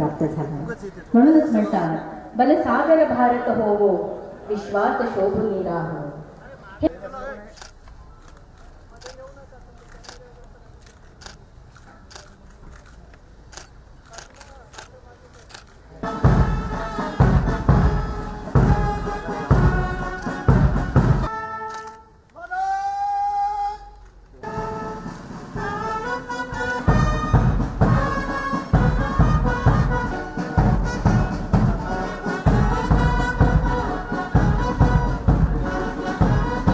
म्हणूनच म्हणतात भले सागर भारत होवो विश्वात शोभ निरा हो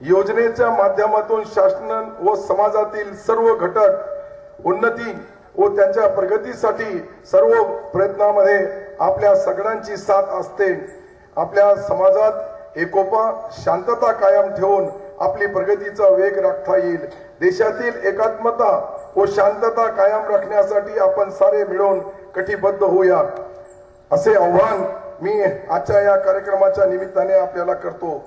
योजनेच्या माध्यमातून शासन व समाजातील सर्व घटक उन्नती व त्यांच्या प्रगतीसाठी सर्व प्रयत्नामध्ये आपल्या सगळ्यांची साथ असते. आपल्या समाजात एकोपा शांतता कायम ठेवून आपली प्रगतीचा वेग राखता येईल. देशातील एकात्मता व शांतता कायम राखण्यासाठी आपण सारे मिळून कटिबद्ध होऊया. असे आव्हान मी आजच्या या कार्यक्रमाच्या निमित्ताने आपल्याला करतो.